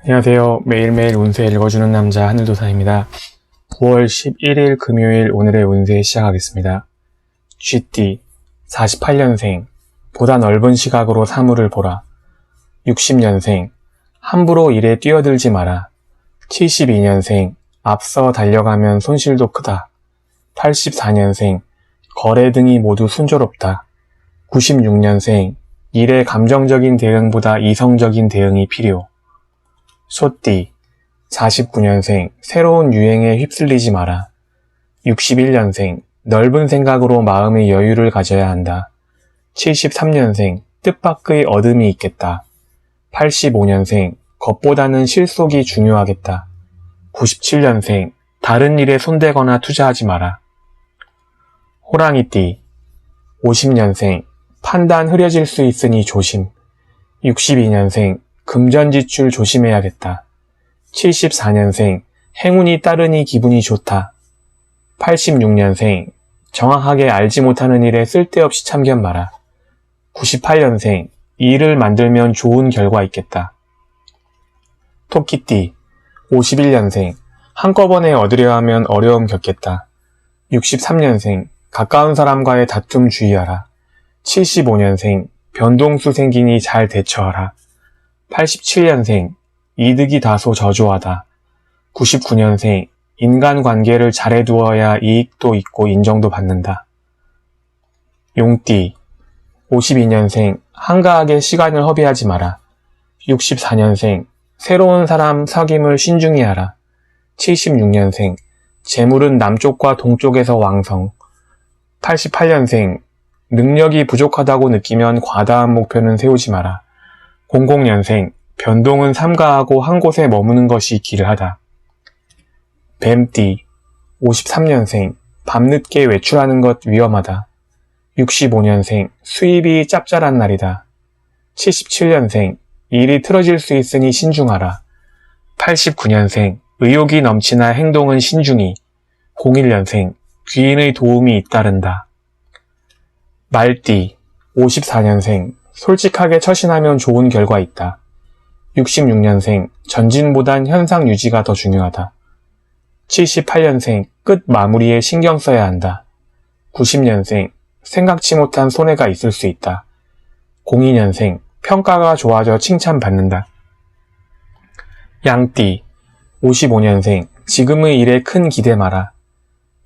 안녕하세요. 매일매일 운세 읽어주는 남자 하늘도사입니다. 9월 11일 금요일 오늘의 운세 시작하겠습니다. 쥐띠 48년생 보다 넓은 시각으로 사물을 보라. 60년생 함부로 일에 뛰어들지 마라. 72년생 앞서 달려가면 손실도 크다. 84년생 거래 등이 모두 순조롭다. 96년생 일의 감정적인 대응보다 이성적인 대응이 필요. 소띠 49년생 새로운 유행에 휩쓸리지 마라. 61년생 넓은 생각으로 마음의 여유를 가져야 한다. 73년생 뜻밖의 어둠이 있겠다. 85년생 겉보다는 실속이 중요하겠다. 97년생 다른 일에 손대거나 투자하지 마라. 호랑이띠 50년생 판단 흐려질 수 있으니 조심. 62년생 금전지출 조심해야겠다. 74년생 행운이 따르니 기분이 좋다. 86년생 정확하게 알지 못하는 일에 쓸데없이 참견 마라. 98년생 일을 만들면 좋은 결과 있겠다. 토끼띠 51년생 한꺼번에 얻으려 하면 어려움 겪겠다. 63년생 가까운 사람과의 다툼 주의하라. 75년생 변동수 생기니 잘 대처하라. 87년생 이득이 다소 저조하다. 99년생 인간관계를 잘해두어야 이익도 있고 인정도 받는다. 용띠 52년생 한가하게 시간을 허비하지 마라. 64년생 새로운 사람 사귐을 신중히 하라. 76년생 재물은 남쪽과 동쪽에서 왕성. 88년생 능력이 부족하다고 느끼면 과다한 목표는 세우지 마라. 00년생 변동은 삼가하고 한 곳에 머무는 것이 길하다. 뱀띠 53년생 밤늦게 외출하는 것 위험하다. 65년생 수입이 짭짤한 날이다. 77년생 일이 틀어질 수 있으니 신중하라. 89년생 의욕이 넘치나 행동은 신중히. 01년생 귀인의 도움이 잇따른다. 말띠 54년생 솔직하게 처신하면 좋은 결과 있다. 66년생 전진보단 현상 유지가 더 중요하다. 78년생 끝 마무리에 신경 써야 한다. 90년생 생각지 못한 손해가 있을 수 있다. 02년생 평가가 좋아져 칭찬받는다. 양띠 55년생 지금의 일에 큰 기대 마라.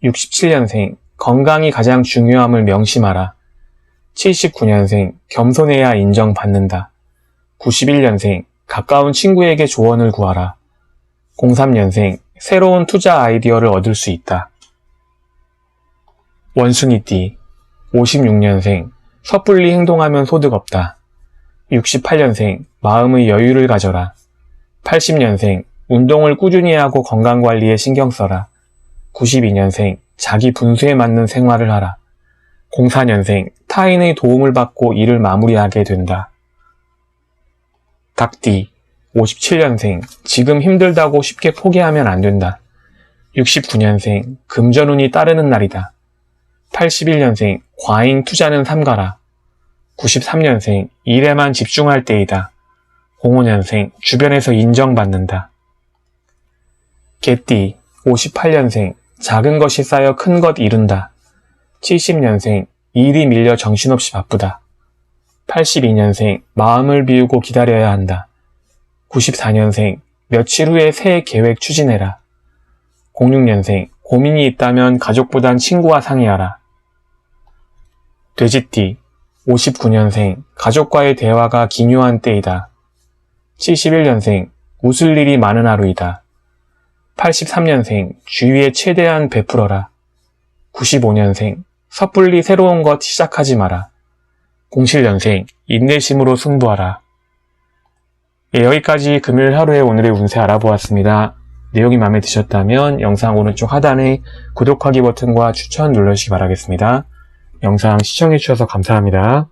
67년생 건강이 가장 중요함을 명심하라. 79년생 겸손해야 인정받는다. 91년생 가까운 친구에게 조언을 구하라. 03년생 새로운 투자 아이디어를 얻을 수 있다. 원숭이띠 56년생 섣불리 행동하면 소득 없다. 68년생 마음의 여유를 가져라. 80년생 운동을 꾸준히 하고 건강관리에 신경 써라. 92년생 자기 분수에 맞는 생활을 하라. 04년생 타인의 도움을 받고 일을 마무리하게 된다. 닭띠 57년생 지금 힘들다고 쉽게 포기하면 안 된다. 69년생 금전운이 따르는 날이다. 81년생 과잉 투자는 삼가라. 93년생 일에만 집중할 때이다. 05년생 주변에서 인정받는다. 개띠 58년생 작은 것이 쌓여 큰 것 이룬다. 70년생 일이 밀려 정신없이 바쁘다. 82년생 마음을 비우고 기다려야 한다. 94년생 며칠 후에 새해 계획 추진해라. 06년생 고민이 있다면 가족보단 친구와 상의하라. 돼지띠 59년생 가족과의 대화가 기묘한 때이다. 71년생 웃을 일이 많은 하루이다. 83년생 주위에 최대한 베풀어라. 95년생 섣불리 새로운 것 시작하지 마라. 07년생 인내심으로 승부하라. 예, 여기까지 금요일 하루의 오늘의 운세 알아보았습니다. 내용이 마음에 드셨다면 영상 오른쪽 하단에 구독하기 버튼과 추천 눌러주시기 바라겠습니다. 영상 시청해주셔서 감사합니다.